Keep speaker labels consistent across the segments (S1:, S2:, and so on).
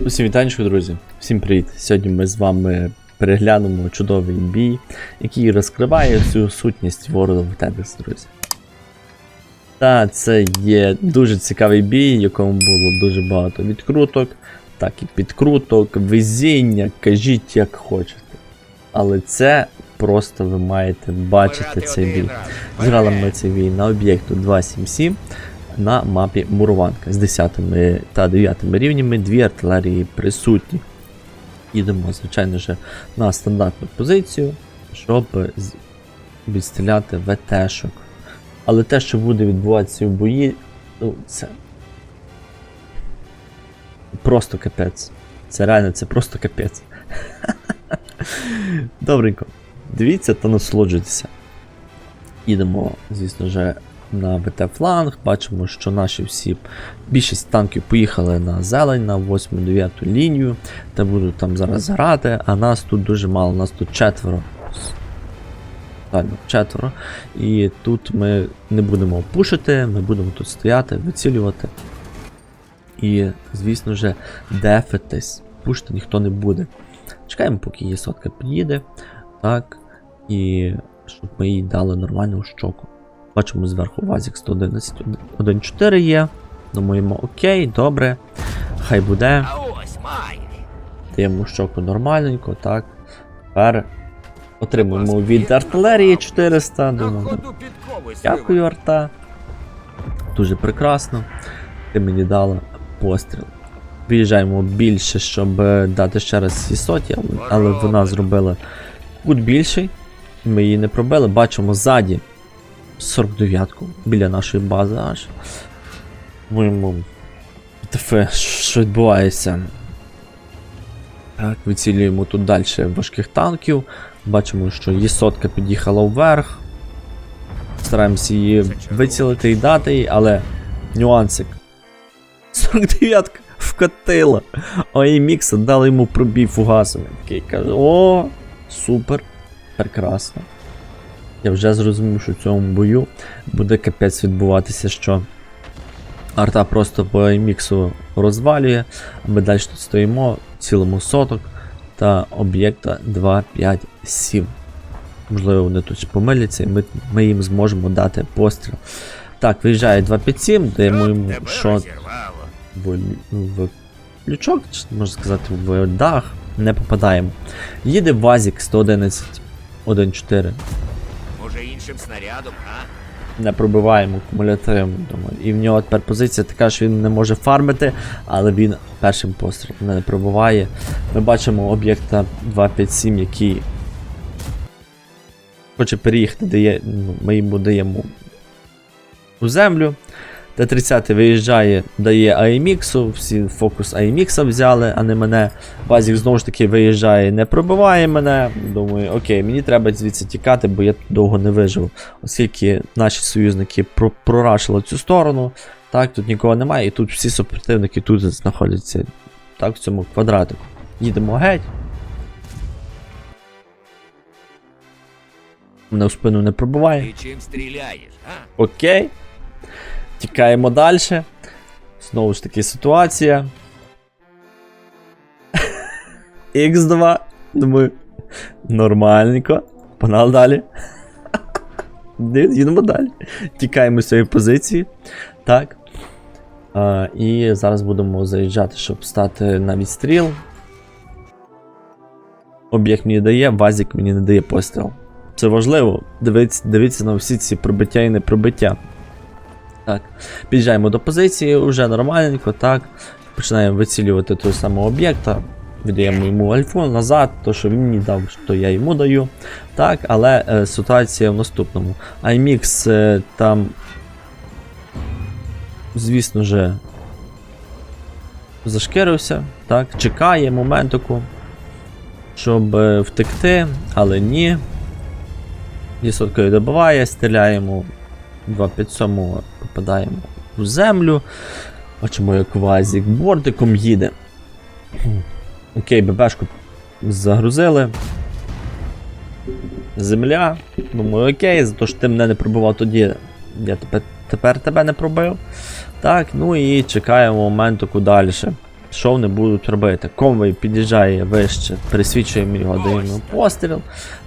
S1: Усім вітанечко, друзі. Всім привіт. Сьогодні ми з вами переглянемо чудовий бій, який розкриває всю сутність World of Tanks, друзі. Та це є дуже цікавий бій, в якому було дуже багато відкруток, так і підкруток, везіння, кажіть як хочете. Але це просто ви маєте бачити цей бій. Зіграли ми цей бій на об'єкту 277 на мапі Мурованка з 10 та 9 рівнями, дві артилерії присутні. Їдемо, звичайно ж, на стандартну позицію, щоб відстріляти ВТ-шок. Але те, що буде відбуватися в бої, ну, це просто капець. Це реально, це просто капець. Добренько. Дивіться та насолоджуйтеся. Їдемо, звісно ж, на ВТ-фланг. Бачимо, що наші всі більшість танків поїхали на зелень, на 8-9 лінію, та будуть там зараз грати, а нас тут дуже мало, нас тут четверо. Четверо. І тут ми не будемо пушити, ми будемо тут стояти, вицілювати. І, звісно ж, дефитись. Пушити ніхто не буде. Чекаємо, поки є сотка під'їде. Так. І щоб ми їй дали нормальну щоку. Бачимо зверху Вазік 111 1.4 є. Думаємо, окей, добре. Хай буде. Даємо щоку нормальненько, так. Тепер отримуємо від артилерії 400. Думаю, дякую, арта. Дуже прекрасно. Ти мені дала постріл. Виїжджаємо більше, щоб е, дати ще раз 600, але, але вона зробила кут більший. Ми її не пробили. Бачимо ззаді 49-ку біля нашої бази аж. Моєму ТФ, що відбувається? Так, вицілюємо тут далі важких танків. Бачимо, що є сотка під'їхала вверх. Стараємося її вицілити і дати їй, але нюансик. 49-ка вкатила. Ой, Мікса дали йому пробій фугасом. Який каже: О, супер, прекрасно. Я вже зрозумів, що в цьому бою буде капець відбуватися, що арта просто по міксу розвалює, а ми далі тут стоїмо, цілимо соток та об'єкта 257. Можливо, вони тут помиляться, і ми, ми їм зможемо дати постріл. Так, виїжджає 257, даємо йому шот в, в лючок, чи можна сказати, в дах. Не попадаємо. Їде Вазік 111 1.4.
S2: Може снарядом, а?
S1: Не пробиваємо кумулятивом, думаю. І в нього тепер позиція така, що він не може фармити, але він першим пострілом не пробиває. Ми бачимо об'єкта 257, який хоче переїхати, дає, ну, ми йому даємо у землю. Т-30 виїжджає, дає AMX, всі фокус AMX взяли, а не мене. Базік знову ж таки виїжджає, не пробиває мене. Думаю, окей, мені треба звідси тікати, бо я тут довго не виживу. Оскільки наші союзники прорашили цю сторону, так, тут нікого немає, і тут всі супротивники тут знаходяться так, в цьому квадратику. Їдемо геть. Мене в спину не пробиває.
S2: Ти чим стріляєш, а?
S1: Окей. Тікаємо далі. Знову ж таки ситуація. Х2. Думаю. Нормальненько. Погнали далі. Їдемо далі. Тікаємо з цієї позиції. Так. А, і зараз будемо заїжджати, щоб стати на відстріл. Об'єкт мені дає, вазік мені не дає постріл. Це важливо. Дивіться, дивіться на всі ці пробиття і непробиття. Так. Під'їжджаємо до позиції, вже нормальненько, так. Починаємо вицілювати того самого об'єкта. Віддаємо йому альфу назад, то що він мені дав, то я йому даю. Так, але е, ситуація в наступному. IMX е, там, звісно же, зашкірився, так, чекає моментику, щоб е, втекти, але ні. Дісоткою добиває, стріляємо 257 попадаємо у землю. Бачимо, як Вазік бортиком їде. Окей, ББшку загрузили. Земля. Думаю, окей, за те, що ти мене не пробивав тоді. Я тепер, тепер тебе не пробив. Так, ну і чекаємо моменту далі. що вони будуть робити? Конвой під'їжджає вище, пересвічуємо його, даємо постріл.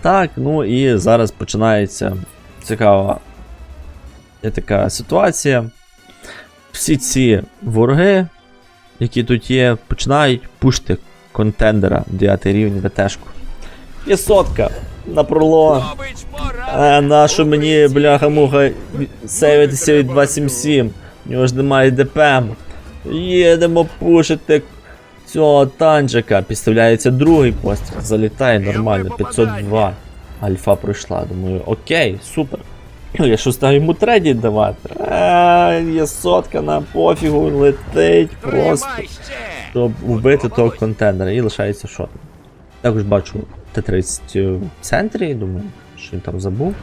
S1: Так, ну і зараз починається цікава є така ситуація. Всі ці вороги, які тут є, починають пушити контендера 9 рівень ВТшку. Є сотка на пролом. А на що мені, бляха-муха, сейвитися від 277? У нього ж немає ДПМ. Їдемо пушити цього танчика. Підставляється другий постріл. Залітає нормально. 502. Альфа пройшла. Думаю, окей, супер. Ну, я що став йому третій давати? А, є сотка на пофігу, летить просто щоб вбити того контендера і лишається шот. Також бачу Т-30 в центрі, думаю, що він там забув.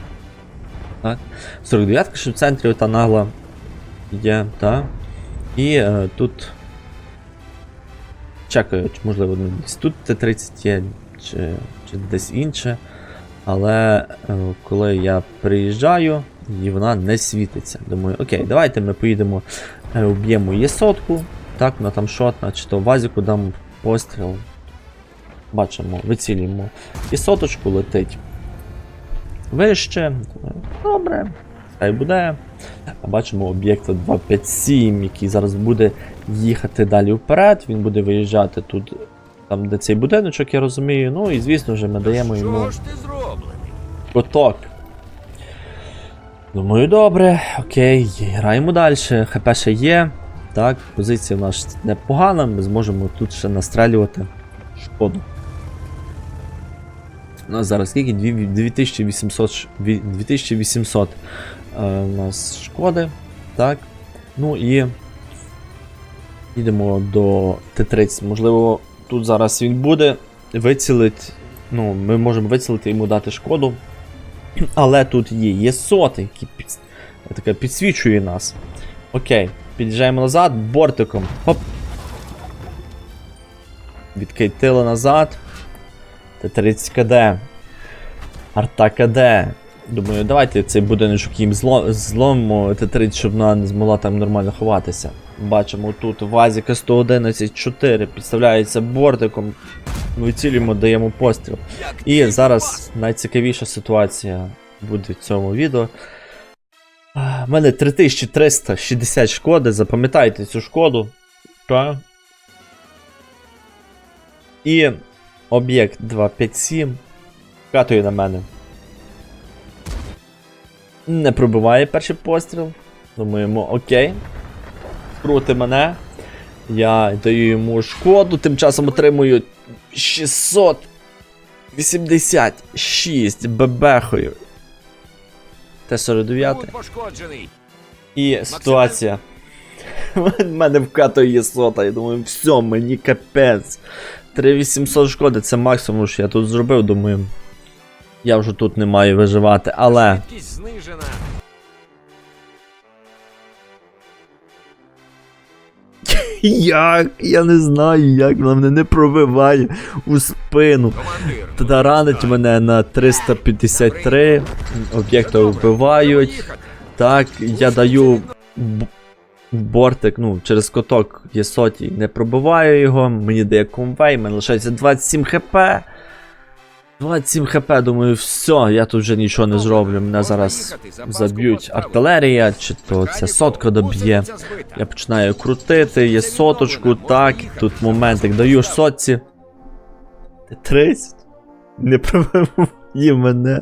S1: Так. 49-ка ще в центрі та нагла є, так. І е, тут. Чекаю, можливо десь тут Т-30 є, чи, чи десь інше. Але е, коли я приїжджаю, і вона не світиться. Думаю, окей, давайте ми поїдемо, е, вб'ємо її сотку. Так, вона там шотна, чи то вазіку дам постріл. Бачимо, вицілюємо. І соточку летить. Вище. Добре. Хай буде. Бачимо об'єкт 257, який зараз буде їхати далі вперед. Він буде виїжджати тут, там, де цей будиночок, я розумію. Ну і звісно вже ми даємо йому
S2: ж?
S1: Коток. Думаю, добре, окей, граємо далі. ХП ще є. Так, позиція в нас непогана, ми зможемо тут ще настрелювати шкоду. У нас зараз скільки? 2800, 2800 е, у нас шкоди. Так. Ну і йдемо до Т-30. Можливо, тут зараз він буде. Вицілить. Ну, ми можемо вицілити йому дати шкоду. Але тут є, є соти, які під, таке підсвічує нас. Окей, під'їжджаємо назад, бортиком. Хоп. Відкайтили назад. Т-30 КД. Арта КД. Думаю, давайте цей будиночок їм зло, зломимо Т-30, щоб вона не змогла там нормально ховатися. Бачимо тут Вазіка 111 4 підставляється бортиком. Вицілюємо, даємо постріл. І зараз найцікавіша ситуація буде в цьому відео. У мене 3360 шкоди, запам'ятайте цю шкоду. Так. І об'єкт 257 катує на мене. Не пробиває перший постріл. Думаємо, окей. Крути мене. Я даю йому шкоду, тим часом отримую 600 86 бебехою. Т-49.
S2: Пошкоджений.
S1: І ситуація. В мене вкатує сота, я думаю, все, мені капець. 3800 шкоди, це максимум, що я тут зробив, думаю. Я вже тут не маю виживати, але. Як? Я не знаю, як вона мене не пробиває у спину.
S2: Командир.
S1: Та ранить мене на 353, об'єкта вбивають. Так, я даю бортик, ну, через коток є сотій, не пробиваю його, мені дає конвей, мене лишається 27 хп. 27 хп, думаю, все, я тут вже нічого не зроблю. Мене зараз заб'ють артилерія, чи то ця сотка доб'є. Я починаю крутити, є соточку, так, тут моментик даю сотці. 30. Не пробив мене.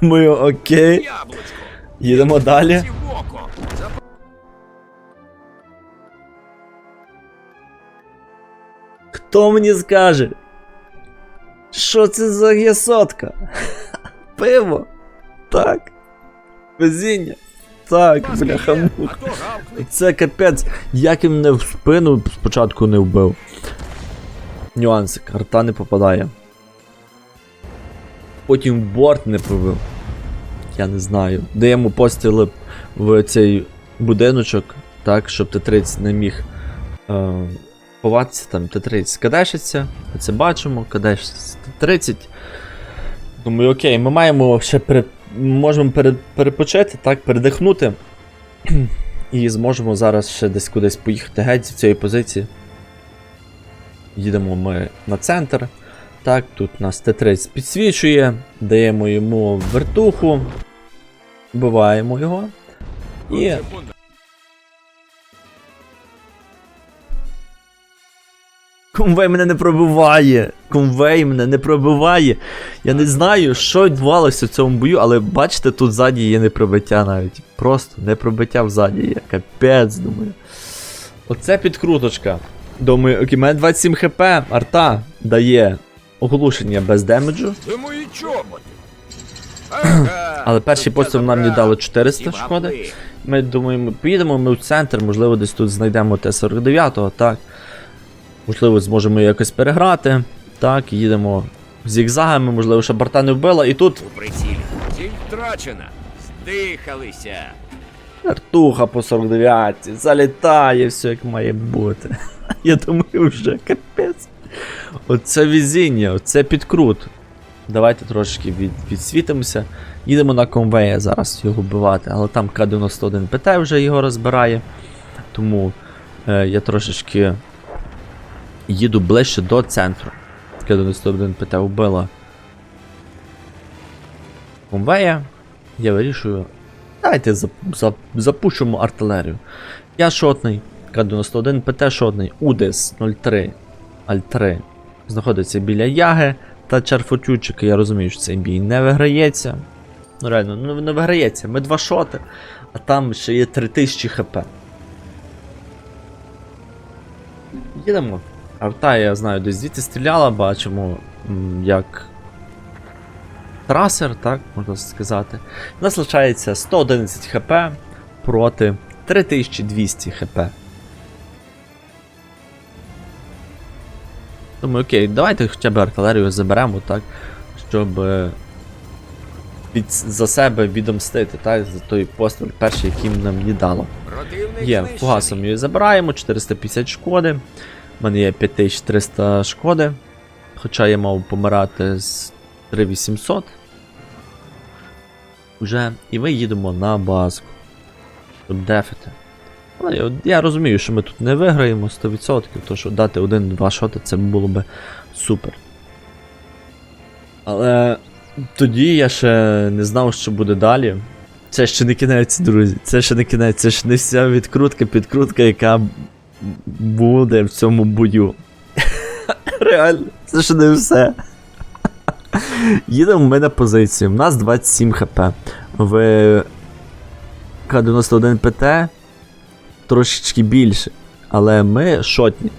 S1: Думаю, окей. Їдемо далі. Хто мені скаже? Що це за гєсотка? Пиво? Так. Везіння? Так,
S2: Маски
S1: бляха
S2: є,
S1: муха.
S2: а то гавкне.
S1: Це капець. Як він мене в спину спочатку не вбив. Нюансик, арта не попадає. Потім борт не пробив. Я не знаю. Даємо постріли в цей будиночок, так, щоб Т-30 не міг е, ховатися там Т-30 кадешиться. Це бачимо, кадешиться Т-30. Думаю, окей, ми маємо ще пере... можемо пере... перепочити, так, передихнути. І зможемо зараз ще десь кудись поїхати геть з цієї позиції. Їдемо ми на центр. Так, тут нас Т-30 підсвічує, даємо йому вертуху, вбиваємо його. І Конвей мене не пробиває. Конвей мене не пробиває. Я не знаю, що відбувалося в цьому бою, але бачите, тут ззаді є непробиття навіть. Просто непробиття взаді є. Капець, думаю. Оце підкруточка. Думаю, окей, мене 27 хп, арта дає оглушення без демеджу. Але перший постріл нам не дали 400 шкоди. Ми думаємо, поїдемо ми в центр, можливо, десь тут знайдемо Т-49, так. Можливо, зможемо якось переграти. Так, їдемо зігзагами, можливо, ще борта не вбила. І тут
S2: У прицілі. Ціль втрачена. Здихалися.
S1: Артуха по 49 залітає, все як має бути. Я думаю, вже капець. Оце везіння, оце підкрут. Давайте трошки від, відсвітимося. Їдемо на конвея зараз його вбивати, але там К-91 ПТ вже його розбирає. Тому е, я трошечки їду ближче до центру. К-91 ПТ вбила конвея. Я вирішую. Давайте зап, зап, запушимо артилерію. Я шотний, К-91 ПТ шотний, УДЕС 03 Аль-3 знаходиться біля Яги та Чарфотючика. Я розумію, що цей бій не виграється. Ну реально, ну не виграється. Ми два шоти, а там ще є 3000 хп. Їдемо. Арта, я знаю, десь звідти стріляла, бачимо, як трасер, так, можна сказати. У нас лишається 111 хп проти 3200 хп. Думаю, окей, давайте хоча б артилерію заберемо, так, щоб е, від, за себе відомстити, так, за той постріл перший, який нам її дало. Є, фугасом її забираємо, 450 шкоди. У мене є 5300 шкоди. Хоча я мав помирати з 3800. Уже. І ми їдемо на базку. Щоб дефити. Але я, я розумію, що ми тут не виграємо 100%, то що дати один-два шоти це було би супер. Але тоді я ще не знав, що буде далі. Це ще не кінець, друзі. Це ще не кінець, це ж не вся відкрутка, підкрутка, яка буде в цьому бою. Реально, це ще не все. Їдемо ми на позицію. У нас 27 хп. В К-91 ПТ трошечки більше. Але ми шотні.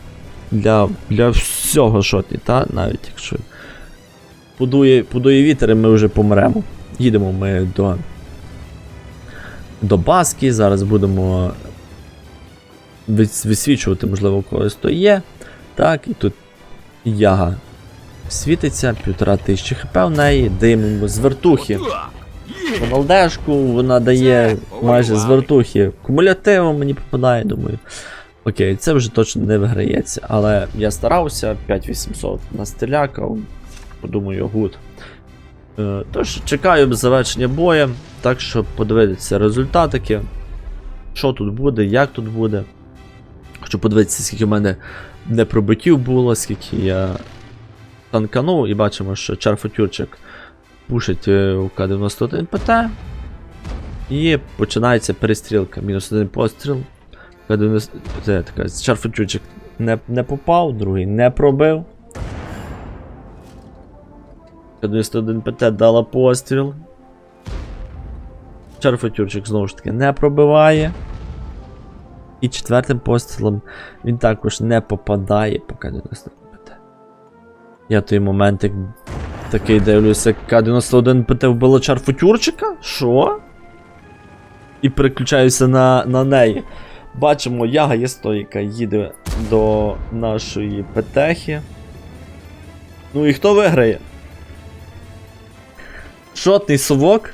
S1: Для, для всього шотні, та? навіть якщо подує, подує вітер, і ми вже помремо. Їдемо ми до до баски. Зараз будемо висвічувати, можливо, когось то є. Так, і тут яга світиться, півтора тисячі хп в неї, даємо з вертухи.
S2: Отак.
S1: Роналдешку, вона дає майже з вертухи. Кумулятивом мені попадає, думаю. Окей, це вже точно не виграється. Але я старався, 5800 настрілякав. Подумаю, гуд. Е, Тож чекаю завершення бою, так що подивитися результатики. Що тут буде, як тут буде. Хочу подивитися, скільки в мене непробиттів було, скільки я танканув, і бачимо, що Чарфотюрчик пушить е, у К-91 ПТ. І починається перестрілка. Мінус один постріл. К-90... Це Чарфотюрчик не, не попав, другий не пробив. К-91 ПТ дала постріл. Чарфотюрчик знову ж таки не пробиває. І четвертим пострілом він також не попадає по К-91 ПТ. Я той момент, як такий дивлюся, К-91 ПТ вбило Чарфотюрчика? Що? І переключаюся на, на неї. Бачимо, яга є стойка, їде до нашої ПТХи. Ну і хто виграє? Шотний совок?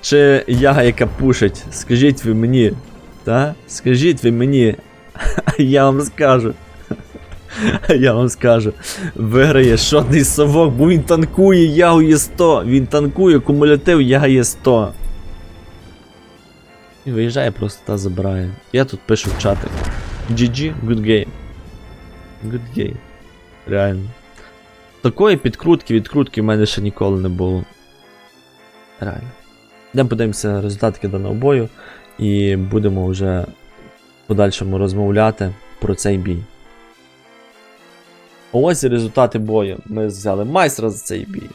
S1: Чи яга, яка пушить? Скажіть ви мені. Та? Скажіть ви мені. Я вам скажу. Я вам скажу. Виграє шотний совок, бо він танкує, ягу є 100. Він танкує, кумулятив, яга є 100. І виїжджає, просто та забирає. Я тут пишу в чатик. GG, good game. Good game. Реально. Такої підкрутки, відкрутки в мене ще ніколи не було. Реально. Йдемо подивимося результати даного бою і будемо вже в подальшому розмовляти про цей бій. Ось і результати бою. Ми взяли майстра за цей бій.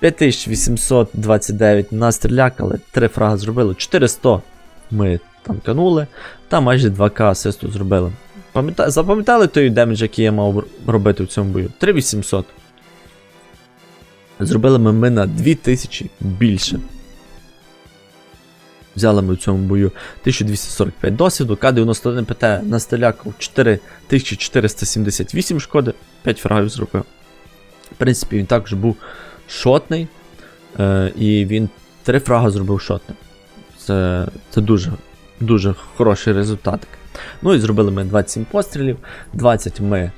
S1: 5829 настрілякали, 3 фраги зробили, 400 ми танканули, та майже 2к асисту зробили. Пам'ята... Запам'ятали той демедж, який я мав робити в цьому бою? 3800. Зробили ми, ми на 2000 більше. Взяли ми в цьому бою 1245 досвіду, К-91 ПТ на стеляков 4478 шкоди, 5 фрагів зробив. В принципі, він також був шотний, е, і він 3 фрага зробив шотним. Це, це дуже, дуже хороший результатик. Ну і зробили ми 27 пострілів, 20 ми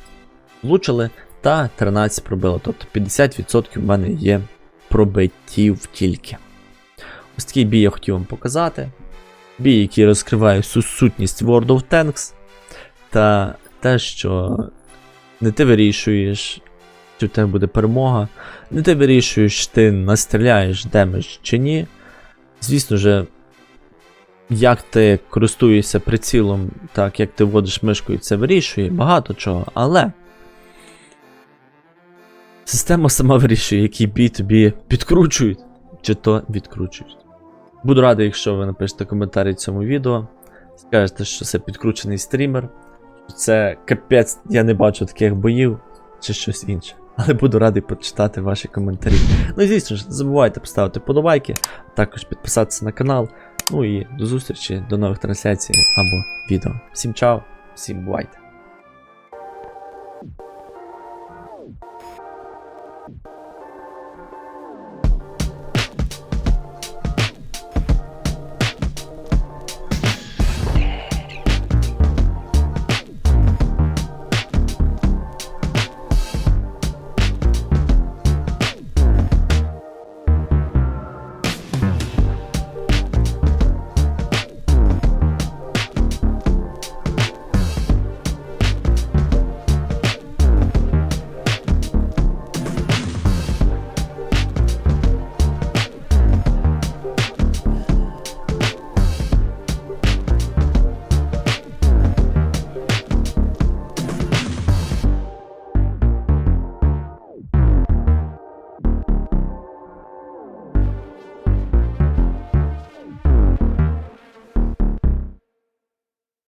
S1: влучили та 13 пробили. Тобто 50% в мене є пробиттів тільки. Ось такий бій я хотів вам показати. Бій, який розкриває всю сутність World of Tanks. Та те, що не ти вирішуєш, чи в тебе буде перемога, не ти вирішуєш, ти настріляєш демедж чи ні. Звісно ж, як ти користуєшся прицілом, так як ти вводиш мишкою, це вирішує багато чого, але. Система сама вирішує, який бій тобі підкручують, чи то відкручують. Буду радий, якщо ви напишете коментарі цьому відео. Скажете, що це підкручений стрімер. що Це капець, я не бачу таких боїв, чи щось інше. Але буду радий почитати ваші коментарі. Ну і звісно ж, не забувайте поставити подобайки, а також підписатися на канал. Ну і до зустрічі, до нових трансляцій або відео. Всім чао, всім бувайте!